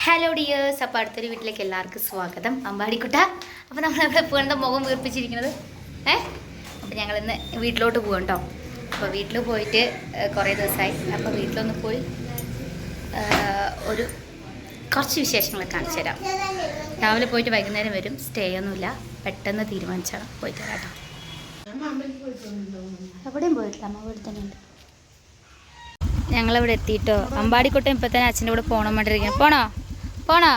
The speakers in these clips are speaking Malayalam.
ഹലോ ഡിയേഴ്സ് അപ്പോൾ അടുത്തൊരു വീട്ടിലേക്ക് എല്ലാവർക്കും സ്വാഗതം. അമ്പാടിക്കുട്ട. അപ്പോൾ നമ്മളവിടെ പോകേണ്ട മുഖം വീർപ്പിച്ചിരിക്കുന്നത്. ഏ? ഞങ്ങൾ ഇന്ന് വീട്ടിലോട്ട് പോകും കേട്ടോ അപ്പോൾ വീട്ടിൽ പോയിട്ട് കുറേ ദിവസമായി. അപ്പോൾ വീട്ടിലൊന്ന് പോയി ഒരു കുറച്ച് വിശേഷങ്ങളൊക്കെ കാണിച്ചു തരാം. രാവിലെ പോയിട്ട് വൈകുന്നേരം വരും. സ്റ്റേ ഒന്നുമില്ല. പെട്ടെന്ന് തീരുമാനിച്ചാണ് പോയിട്ട് വരാം കേട്ടോ എവിടെയും പോയിട്ടില്ല. അമ്മ വീട്ടിൽ തന്നെയുണ്ട് ഞങ്ങളിവിടെ എത്തിയിട്ടോ. അമ്പാടിക്കോട്ടെ ഇപ്പം തന്നെ അച്ഛന്റെ കൂടെ പോകണം വേണ്ടിയിരിക്കണം പോണോ? പോണോ?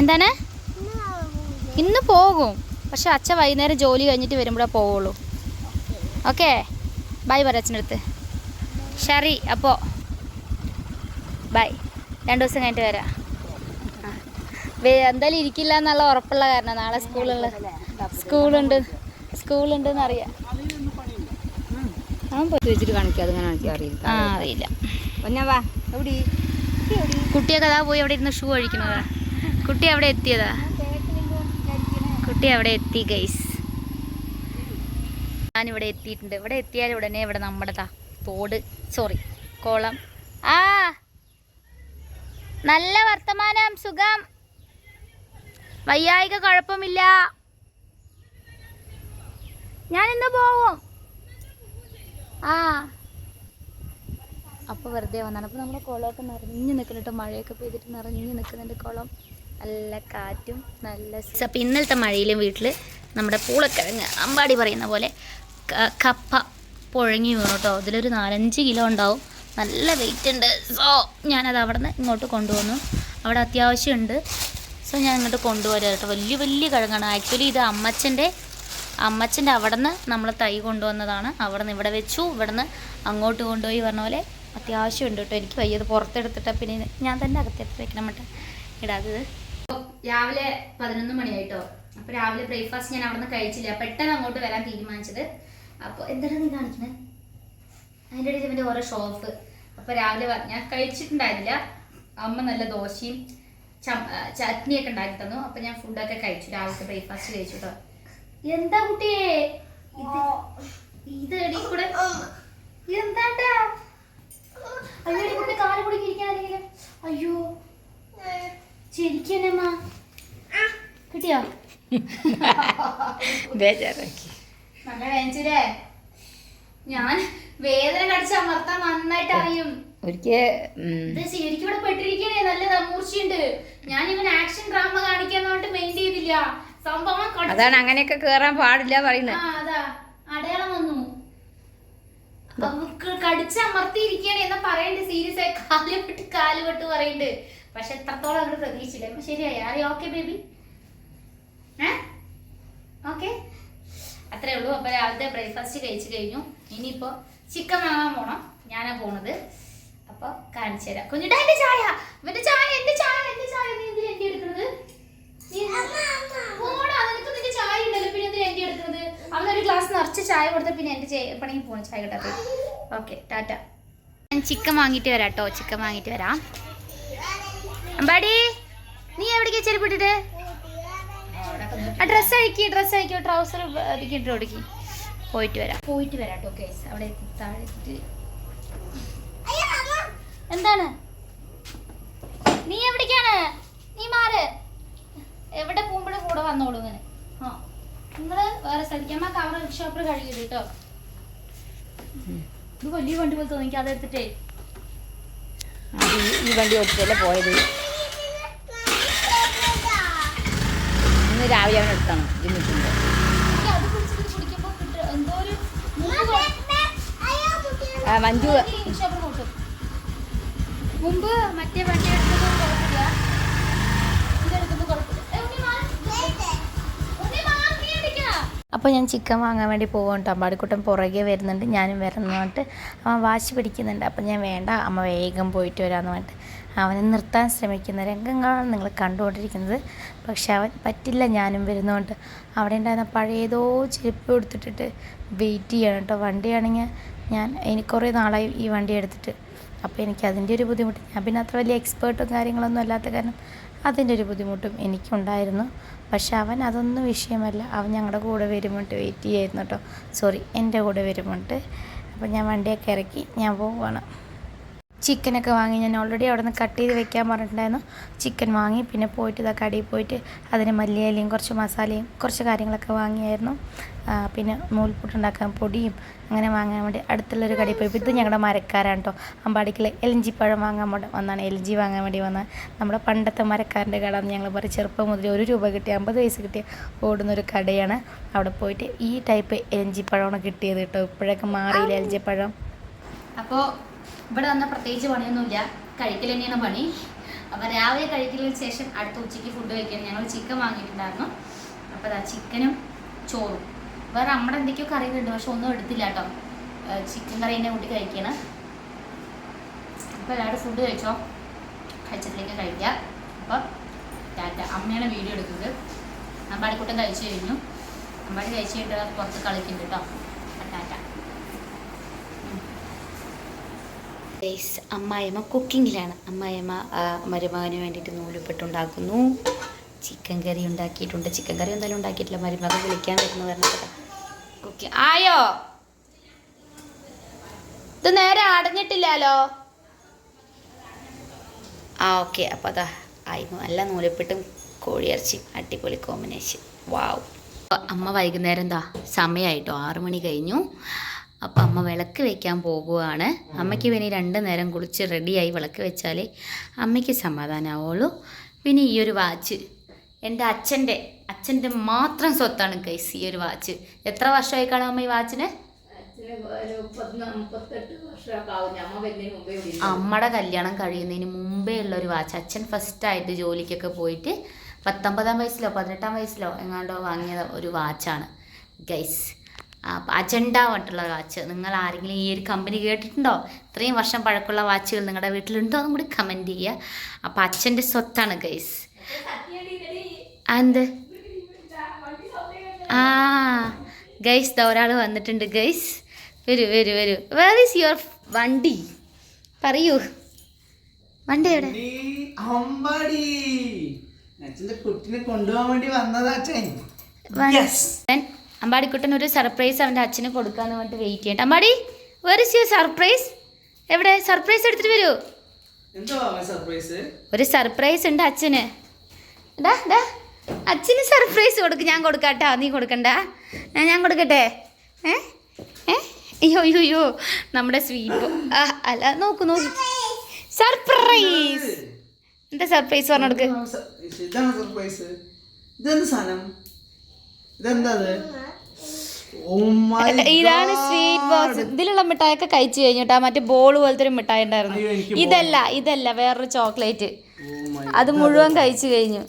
എന്താണ്? ഇന്ന് പോകും. പക്ഷെ അച്ഛൻ വൈകുന്നേരം ജോലി കഴിഞ്ഞിട്ട് വരുമ്പോഴേ പോവുള്ളൂ. ഓക്കെ? ബൈ പറ അച്ഛന്റെ അടുത്ത്. ശരി അപ്പോൾ ബൈ. രണ്ട് ദിവസം കഴിഞ്ഞിട്ട് വരാം. എന്തായാലും ഇരിക്കില്ല എന്നുള്ള ഉറപ്പുള്ള കാരണം നാളെ സ്കൂളുള്ള സ്കൂളുണ്ട്. സ്കൂളുണ്ടെന്ന് അറിയാം. അവൻ പോയി വെച്ചിട്ട് അറിയില്ല. ആ അറിയില്ല. പൊന്നാ വാ എവിടെ? കുട്ടിയൊക്കെ അതാ പോയി അവിടെ ഇരുന്ന് ഷൂ കഴിക്കുന്നതാ കുട്ടി അവിടെ എത്തിയതാ. കുട്ടി അവിടെ എത്തി ഗൈസ് ഞാനിവിടെ എത്തിയിട്ടുണ്ട്. ഇവിടെ എത്തിയാൽ ഉടനെ ഇവിടെ നമ്മുടെ താ തോട്. Sorry column. ആ! നല്ല വർത്തമാനം സുഖം. വയ്യായിക കുഴപ്പമില്ല. ഞാൻ ഇന്ന് പോവും. ആ. അപ്പോൾ വെറുതെ വന്നാണ്. അപ്പോൾ നമ്മുടെ കുളമൊക്കെ നിറഞ്ഞു നിൽക്കുന്നുണ്ട് മഴയൊക്കെ പെയ്തിട്ട് നിറഞ്ഞു നിൽക്കുന്നുണ്ട് കുളം. നല്ല കാറ്റും നല്ല അപ്പം ഇന്നലത്തെ മഴയിലും വീട്ടിൽ നമ്മുടെ പൂളക്കിഴങ്ങ് അമ്പാടി പറയുന്ന പോലെ കപ്പ പുഴങ്ങി വീണു കേട്ടോ. അതിലൊരു നാലഞ്ച് കിലോ ഉണ്ടാവും. നല്ല വെയിറ്റ് ഉണ്ട്. സോ ഞാനത് അവിടെ നിന്ന് ഇങ്ങോട്ട് കൊണ്ടുവന്നു. അവിടെ അത്യാവശ്യമുണ്ട്. സോ ഞാൻ ഇങ്ങോട്ട് കൊണ്ടുവരാം കേട്ടോ. വലിയ വലിയ കിഴങ്ങാണ്. ആക്ച്വലി ഇത് അമ്മച്ചന്റെ അമ്മച്ചന്റെ അവിടെ നിന്ന് നമ്മൾ തൈ കൊണ്ടുവന്നതാണ്. അവിടെ നിന്ന് ഇവിടെ വെച്ചു. ഇവിടെ നിന്ന് അങ്ങോട്ട് കൊണ്ടുപോയി പറഞ്ഞ പോലെ അത്യാവശ്യമുണ്ട് കേട്ടോ. എനിക്ക് വയ്യത് പുറത്തെടുത്തിട്ട് പിന്നെ ഞാൻ തന്നെ അകത്തെടുത്ത് വെക്കണം മറ്റേ ഇടാത്തത് രാവിലെ പതിനൊന്ന് മണിയായിട്ടോ. അപ്പോൾ രാവിലെ ബ്രേക്ക്ഫാസ്റ്റ് ഞാൻ അവിടെ നിന്ന് കഴിച്ചില്ല. പെട്ടെന്ന് അങ്ങോട്ട് വരാൻ തീരുമാനിച്ചത്. അപ്പോൾ എന്താണ് നീ കാണിക്കുന്നത് അതിന്റെ ഇടയിൽ ഇവന്റെ ഓരോ ഷോപ്പ്. അപ്പോൾ രാവിലെ ഞാൻ കഴിച്ചിട്ടുണ്ടായിരുന്നില്ല. അമ്മ നല്ല ദോശയും ചട്നി ഒക്കെ ചട്നിയൊക്കെ ഉണ്ടാക്കി തന്നു. അപ്പോൾ ഞാൻ ഫുഡൊക്കെ കഴിച്ചു. രാവിലത്തെ ബ്രേക്ക്ഫാസ്റ്റ് കഴിച്ചു കേട്ടോ. എന്താ കുട്ടിയെ? ഇത് ഇടീ കൂടെ എന്താണ്ടാ? അയ്യോ കുട്ടി കാൽ കിട്ടിയോ? ബേജാറാക്കി. നല്ല വേഞ്ചില്ലേ ഞാൻ വേദന കടിച്ച അമർത്താൻ നന്നായിട്ട് അറിയും. ഒരിക്കൽ ശരിക്കും ഇവിടെ പെട്ടിരിക്കണേ നല്ല മൂർച്ചയുണ്ട് ഞാൻ ഇവൻ ആക്ഷൻ ഡ്രാമ കാണിക്കാൻ മെയിൻ ചെയ്തില്ല. സംഭവം അതാണ് അങ്ങനെയൊക്കെ കേറാൻ പാടില്ല പറയുന്നത്. അതാ. അടയാളം വന്നു. അവക്ക് കടിച്ച് അമർത്തിയിരിക്കണേ എന്നാ പറയണ്ട്. സീരിയസ് ആയി കാലുപെട്ട് കാലുപെട്ട് പറയണ്ട്. പക്ഷെ എത്രത്തോളം അങ്ങോട്ട് പ്രതീക്ഷിച്ചില്ല. ശരിയായി. ഓക്കെ ബേബി ഓക്കെ അത്രേ ഉള്ളൂ. അപ്പൊ രാവിലത്തെ ബ്രേക്ക്ഫാസ്റ്റ് കഴിച്ചു കഴിഞ്ഞു. ഇനിയിപ്പോ ചിക്കൻ വാങ്ങാൻ പോണം. ഞാനാ പോണത്. അപ്പൊ കാണിച്ചു തരാം. കുഞ്ഞിട്ടാ എന്റെ ചായ. എന്റെ ചായ എന്റെ ചായ എന്റെ ചായ നീ എന്തിനാ എന്റെ എടുക്കുന്നത് നീ- പോടാ നിനക്ക് നിന്റെ ചായ ഉണ്ടല്ലോ പിന്നെ എന്തിനാ എന്റെ എടുക്കുന്നത് അവനൊരു ഗ്ലാസ് നിറച്ച് ചായ കൊടുത്ത പിന്നെ എന്റെ പണിക്ക് പോണം ചായ കിട്ടാത്ത. Okay tata. ഞാൻ ചിക്കൻ വാങ്ങിയിട്ട് വരാം കേട്ടോ ചിക്കൻ വാങ്ങിയിട്ട് വരാം. അമ്പാടി നീ എവിടേക്കാ ചെരുപ്പിട്ടിട്ട്? ആ ഡ്രസ്സ് അഴിക്കി ഡ്രസ്സ് അഴിക്കോ ട്രൗസർ ഇട്ട് ഒടുക്കി പോയിട്ട് വരാം. പോയിട്ട് വരാം കേട്ടോ കേസ് അവിടെ താഴെത്തിട്ട്. എന്താണ്? നീ എവിടേക്കാണ്? നീ മാറ്. എവിടെ പോകുമ്പോഴും കൂടെ വന്നോളൂ ഇങ്ങനെ. ആ നിങ്ങൾ വേറെ സ്ഥലത്തേക്ക് അമ്മ കവർ ഷോപ്പിൽ കഴുകിയത് കേട്ടോ ഇത് വലിയ വണ്ടി പോലെ തോന്നി അത് അതെടുത്തിട്ടേ ഈ വണ്ടി ഓടിച്ചല്ലേ പോയത്? ഇന്ന് രാവിലെ അവൻ എടുത്താണ് ആ മഞ്ജു. മുമ്പ് മറ്റേ വണ്ടി അപ്പോൾ ഞാൻ ചിക്കൻ വാങ്ങാൻ വേണ്ടി പോകും കേട്ടോ. അമ്പാടിക്കുട്ടൻ പുറകെ വരുന്നുണ്ട് ഞാനും വരുന്നു പറഞ്ഞിട്ട് അവൻ വാശി പിടിക്കുന്നുണ്ട്. അപ്പം ഞാൻ വേണ്ട അമ്മ വേഗം പോയിട്ട് വരാമെന്ന് പറഞ്ഞിട്ട് അവനെ നിർത്താൻ ശ്രമിക്കുന്ന രംഗങ്ങളാണ് നിങ്ങൾ കണ്ടുകൊണ്ടിരിക്കുന്നത്. പക്ഷെ അവൻ പറ്റില്ല ഞാനും വരുന്നതുകൊണ്ട്. അവിടെ ഉണ്ടായിരുന്ന പഴയതോ ചെരുപ്പ് കൊടുത്തിട്ടിട്ട് വെയിറ്റ് ചെയ്യണം കേട്ടോ. വണ്ടിയാണെങ്കിൽ ഞാൻ എനിക്ക് കുറേ നാളായി ഈ വണ്ടി എടുത്തിട്ട്. അപ്പോൾ എനിക്ക് അതിന്റെ ഒരു ബുദ്ധിമുട്ട്. ഞാൻ പിന്നെ അത്ര വലിയ എക്സ്പേർട്ടും കാര്യങ്ങളൊന്നും അല്ലാത്ത കാരണം അതിന്റെ ഒരു ബുദ്ധിമുട്ടും എനിക്കുണ്ടായിരുന്നു. പക്ഷെ അവൻ അതൊന്നും വിഷയമല്ല. അവൻ ഞങ്ങളുടെ കൂടെ വരുമ്പോട്ട് വെയിറ്റ് ചെയ്യായിരുന്നു കേട്ടോ സോറി എന്റെ കൂടെ വരുമ്പോട്ട് അപ്പോൾ ഞാൻ വണ്ടിയൊക്കെ ഇറക്കി ഞാൻ പോവുകയാണ് ചിക്കനൊക്കെ വാങ്ങി ഞാൻ ഓൾറെഡി അവിടെ നിന്ന് കട്ട് ചെയ്ത് വെക്കാൻ പറഞ്ഞിട്ടുണ്ടായിരുന്നു. ചിക്കൻ വാങ്ങി പിന്നെ പോയിട്ട് ഇതാ കടയിൽ പോയിട്ട് അതിന് മല്ലിയിലയും കുറച്ച് മസാലയും കുറച്ച് കാര്യങ്ങളൊക്കെ വാങ്ങിയായിരുന്നു. പിന്നെ പിന്നെ നൂൽപുട്ടുണ്ടാക്കാൻ പൊടിയും അങ്ങനെ വാങ്ങാൻ വേണ്ടി അടുത്തുള്ളൊരു കടയിൽ പോയി. ഇത് ഞങ്ങളുടെ മരക്കാരാണ് കേട്ടോ അമ്പാടിക്കൽ പഴം വാങ്ങാൻ വേണ്ടി വന്നാണ് ജി വാങ്ങാൻ വേണ്ടി വന്ന നമ്മുടെ പണ്ടത്തെ മരക്കാരന്റെ കട എന്ന് ഞങ്ങൾ പറയും ചെറുപ്പം മുതൽ ഒരു രൂപ കിട്ടിയ അമ്പത് പൈസ കിട്ടിയ ഓടുന്നൊരു കടയാണ്. അവിടെ പോയിട്ട് ഈ ടൈപ്പ് എലഞ്ചിപ്പഴമാണ് കിട്ടിയത് കേട്ടോ ഇപ്പോഴൊക്കെ മാറിയില്ല എലഞ്ചിപ്പഴം അപ്പോൾ ഇവിടെ വന്ന പ്രത്യേകിച്ച് പണിയൊന്നുമില്ല. കഴിക്കൽ തന്നെയാണ് പണി. അപ്പോൾ രാവിലെ കഴിക്കലിന് ശേഷം അടുത്ത ഉച്ചയ്ക്ക് ഫുഡ് കഴിക്കണം ഞങ്ങൾ ചിക്കൻ വാങ്ങിയിട്ടുണ്ടായിരുന്നു. അപ്പോൾ അതാ ചിക്കനും ചോറും. വേറെ നമ്മുടെ എന്തൊക്കെയോ കറികളുണ്ട് പക്ഷെ ഒന്നും എടുത്തില്ല കേട്ടോ. ചിക്കൻ കറി തന്നെ കൂട്ടി കഴിക്കണം. അപ്പോൾ എല്ലാവരും ഫുഡ് കഴിച്ചോ? കഴിച്ചതിലേക്ക് കഴിക്കുക അപ്പോൾ ടാറ്റ അമ്മയാണ് വീഡിയോ എടുക്കുന്നത് അമ്പാടിക്കൂട്ടം കഴിച്ചു കഴിഞ്ഞു. അമ്പാടി കഴിച്ചു കഴിഞ്ഞിട്ട് പുറത്ത് കളിക്കുന്നുണ്ട് കേട്ടോ അപ്പോൾ ടാറ്റ ഗൈസ് അമ്മായിമ്മ കുക്കിങ്ങിലാണ്. അമ്മായിമ്മ മരുമകന് വേണ്ടിയിട്ട് നൂലുപെട്ടുണ്ടാക്കുന്നു. ചിക്കൻ കറി ഉണ്ടാക്കിയിട്ടുണ്ട്. ചിക്കൻ കറി എന്തായാലും ഉണ്ടാക്കിയിട്ടില്ല. മരുമകൻ വിളിക്കാൻ വരുന്നു പറഞ്ഞിട്ട് കുക്കി ആയോ? ഇത് നേരെ അടഞ്ഞിട്ടില്ലല്ലോ? ആ ഓക്കെ അപ്പോൾ അതാ ആയിരുന്നു നല്ല നൂലുപ്പെട്ടും കോഴിയിറച്ചിയും അടിപൊളി കോമ്പിനേഷൻ വാവ് അമ്മ വൈകുന്നേരം എന്താ സമയമായിട്ടോ ആറു മണി കഴിഞ്ഞു. അപ്പം അമ്മ വിളക്ക് വെക്കാൻ പോകുവാണ് അമ്മയ്ക്ക് പിന്നെ രണ്ട് നേരം കുളിച്ച് റെഡിയായി വിളക്ക് വെച്ചാലേ അമ്മയ്ക്ക് സമാധാനമാവുള്ളൂ പിന്നെ ഈ ഒരു വാച്ച് എന്റെ അച്ഛന്റെ അച്ഛന്റെ മാത്രം സ്വത്താണ് കൈസ് ഈ ഒരു വാച്ച് എത്ര വർഷമായി കാണാം അമ്മ ഈ വാച്ചിന് അമ്മയുടെ കല്യാണം കഴിയുന്നതിന് മുമ്പേ ഉള്ള ഒരു വാച്ച് അച്ഛൻ ഫസ്റ്റ് ആയിട്ട് ജോലിക്കൊക്കെ പോയിട്ട് പത്തൊമ്പതാം വയസ്സിലോ പതിനെട്ടാം വയസ്സിലോ എങ്ങാണ്ടോ വാങ്ങിയ ഒരു വാച്ചാണ് ഗൈസ് അജണ്ട പറഞ്ഞിട്ടുള്ള വാച്ച് നിങ്ങൾ ആരെങ്കിലും ഈ ഒരു കമ്പനി കേട്ടിട്ടുണ്ടോ? ഇത്രയും വർഷം പഴക്കമുള്ള വാച്ചുകൾ നിങ്ങളുടെ വീട്ടിലുണ്ടോ എന്നും കൂടി കമന്റ് ചെയ്യുക. അപ്പോൾ അച്ഛന്റെ സ്വത്താണ് ഗൈസ് എന്ത് ആ ഗൈസ് ദാ ഒരാൾ വന്നിട്ടുണ്ട് ഗൈസ് വരൂ വരൂ വരൂ. വേർ ഈസ് യുവർ വണ്ടി? പറയൂ. വണ്ടി എവിടെ? കുട്ടിനെ കൊണ്ടുപോകാൻ വേണ്ടി വന്നതാ അമ്പാടിക്കുട്ടൻ ഒരു സർപ്രൈസ് അവന്റെ അച്ഛന് കൊടുക്കാന്ന് പറഞ്ഞിട്ട് വെയിറ്റ് ചെയ്യട്ടെ. Ambadi where is your surprise എവിടെ? സർപ്രൈസ് എടുത്തിട്ട് വരൂ. ഒരു സർപ്രൈസ് ഉണ്ട് അച്ഛന്. ഡാ ഡാ അച്ഛന് സർപ്രൈസ് കൊടുക്കും ഞാൻ കൊടുക്കാട്ടോ. നീ കൊടുക്കണ്ട. ഞാൻ കൊടുക്കട്ടെ. ഏ ഏ അയ്യോ അയ്യോ അയ്യോ നമ്മുടെ സ്വീപ്പ് അല്ല നോക്കൂ നോക്കി. സർപ്രൈസ് എന്താ സർപ്രൈസ് പറഞ്ഞു കൊടുക്ക്? ഇതാണ് സർപ്രൈസ് ഇതെന്ത് സാധനം? ഇതെന്താ ഇതാണ് God. സ്വീറ്റ് ബോക്സ് ഇതിലുള്ള മിഠായൊക്കെ കഴിച്ചു കഴിഞ്ഞിട്ടാ മറ്റേ ബോൾ പോലത്തെ ഒരു മിഠായി ഉണ്ടായിരുന്നു ഇതല്ല ഇതല്ല വേറൊരു ചോക്ലേറ്റ്. Oh അത് മുഴുവൻ കഴിച്ചു കഴിഞ്ഞു.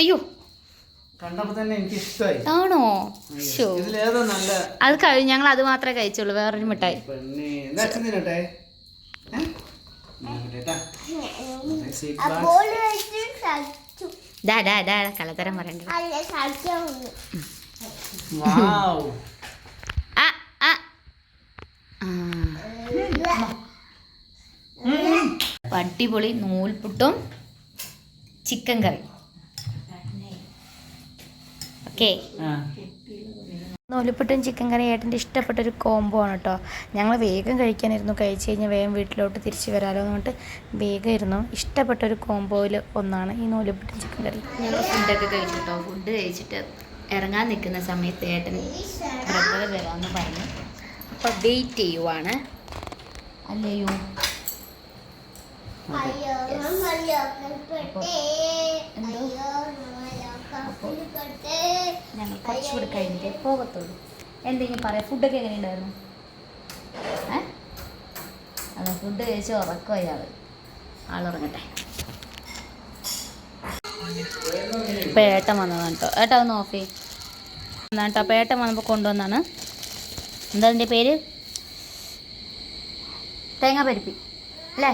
അയ്യോ. ആണോ? അത് കഴിഞ്ഞു ഞങ്ങൾ അത് മാത്രമേ കഴിച്ചുള്ളൂ വേറൊരു മിഠായി. ഡാ ഡാ ഡാ കള്ളത്തരം പറയണ്ട. അടിപൊളി നൂൽപുട്ടും ചിക്കൻ കറി. ഓക്കേ. ആ. നൂലിപ്പുട്ടും ചിക്കൻ കറി ഏട്ടന്റെ ഇഷ്ടപ്പെട്ട ഒരു കോംബോ ആണ് കേട്ടോ ഞങ്ങൾ വേഗം കഴിക്കാനിരുന്നു കഴിച്ച് കഴിഞ്ഞാൽ വേഗം വീട്ടിലോട്ട് തിരിച്ചു വരാമല്ലോ എന്ന് പറഞ്ഞിട്ട് വേഗം ഇരുന്നു ഇഷ്ടപ്പെട്ട ഒരു കോംബോയിൽ ഒന്നാണ് ഈ നൂലിപ്പുട്ടും ചിക്കൻ കറി ഞങ്ങൾ ഫുഡൊക്കെ കഴിച്ചു കേട്ടോ ഫുഡ് കഴിച്ചിട്ട് ഇറങ്ങാൻ നിൽക്കുന്ന സമയത്ത് ഏട്ടൻ ബ്രദർ വരാമെന്ന് പറഞ്ഞു. അപ്പോൾ വെയിറ്റ് ചെയ്യുവാണ്. അല്ലയോ? ഞങ്ങൾ കുറച്ചുകൂടി കഴിഞ്ഞിട്ടേ പോകത്തുള്ളൂ. എന്തെങ്കിലും പറയാം? ഫുഡൊക്കെ എങ്ങനെയുണ്ടായിരുന്നു ഏ? അതെ ഫുഡ് കഴിച്ച് ഉറക്കും അയാൾ. ആളുറങ്ങട്ടെ. ഇപ്പം ഏട്ടൻ വന്നതാണ് കേട്ടോ ഏട്ടാ ഒന്ന് ഓഫ് ചെയ്യും. എന്നാ കേട്ടോ അപ്പോൾ ഏട്ടൻ വന്നപ്പോൾ കൊണ്ടുവന്നാണ് എന്താ അതിന്റെ പേര്? തേങ്ങാ പരിപ്പി. അല്ലേ?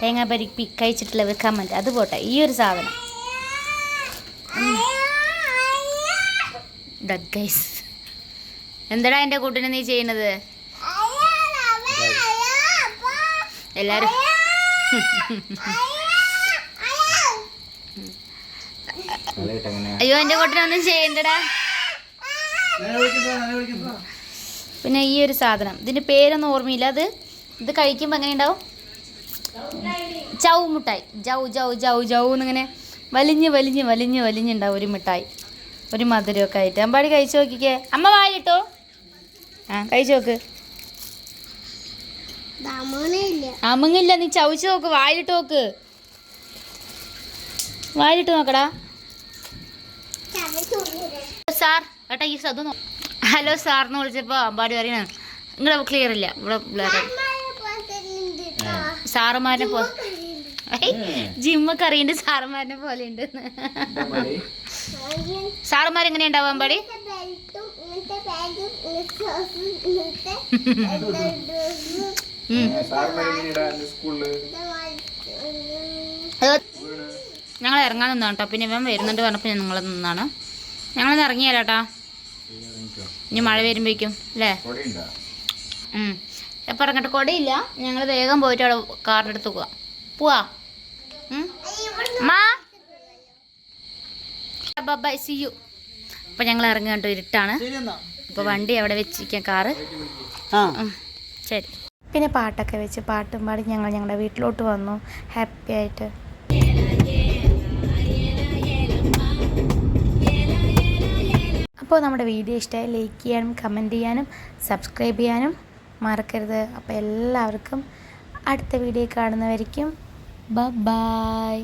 തേങ്ങാ പരിപ്പി കഴിച്ചിട്ടില്ല വെക്കാൻ പറ്റും അത് പോട്ടെ. ഈ ഒരു സാധനം. ഗൈസ് എന്തടാ എന്റെ കൂട്ടിന് നീ ചെയ്യുന്നത്? എല്ലാരും അയ്യോ എന്റെ കൂട്ടിനൊന്നും ചെയ്യണ്ടടാ. പിന്നെ ഈ ഒരു സാധനം. ഇതിന്റെ പേരൊന്നും ഓർമ്മയില്ല. അത് ഇത് കഴിക്കുമ്പോൾ എങ്ങനെ ഉണ്ടാവും? ചൗ മുട്ടായി. ജൗ ജൗ ജൗ ജൗ എന്നിങ്ങനെ വലിഞ്ഞ് വലിഞ്ഞ് വലിഞ്ഞ് വലിഞ്ഞുണ്ടാവും ഒരു മിഠായി. ഒരു മധുരമൊക്കെ ആയിട്ട്. അമ്പാടി കഴിച്ചു നോക്കിക്കേ. അമ്മ വായിട്ടോ ആ കഴിച്ചു നോക്ക്. അമുങ്ങില്ല നീ ചവച്ചു നോക്ക് വായിലിട്ട് നോക്ക്. വായിലിട്ട് നോക്കടാ. സാർ ഏട്ടാ ഈ സതു ഹലോ സാർ എന്ന് വിളിച്ചപ്പോൾ അമ്പാടി പറയണ നിങ്ങളെ ക്ലിയർ ഇല്ല. ഇവിടെ. സാറുമാരെ പോ ജിമ്മൊക്കെ അറിയണ്ട് സാറന്മാരെ പോലെ ഉണ്ട് സാറുമാർ എങ്ങനെ ഉണ്ടാവാൻ പാടി? ഞങ്ങൾ ഇറങ്ങാൻ നിന്നാണ് കേട്ടോ പിന്നെ ഇവൻ വരുന്നുണ്ട് പറഞ്ഞപ്പോൾ ഞങ്ങൾ നിന്നാണ്. ഞങ്ങളൊന്ന് ഇറങ്ങിയാലോട്ടാ. ഇനി മഴ വരുമ്പോഴേക്കും അല്ലേ. എപ്പോൾ ഇറങ്ങട്ടെ? കൊടയില്ല. ഞങ്ങൾ വേഗം പോയിട്ട് അവിടെ കാറിന്റെ അടുത്ത് പോവാം. പോവാ? മാ ബൈ സി യു അപ്പോൾ ഞങ്ങൾ ഇറങ്ങി കണ്ടു ഇരുട്ടാണ്. അപ്പോൾ വണ്ടി അവിടെ വെച്ചിരിക്കാം കാറ്. ശരി. പിന്നെ പാട്ടൊക്കെ വെച്ച് പാട്ടും പാടി ഞങ്ങൾ ഞങ്ങളുടെ വീട്ടിലോട്ട് വന്നു. ഹാപ്പി ആയിട്ട്. അപ്പോൾ നമ്മുടെ വീഡിയോ ഇഷ്ടമായി ലൈക്ക് ചെയ്യാനും കമന്റ് ചെയ്യാനും സബ്സ്ക്രൈബ് ചെയ്യാനും മറക്കരുത്. അപ്പോൾ എല്ലാവർക്കും അടുത്ത വീഡിയോ കാണുന്നവരിക്കും ബ ബായ്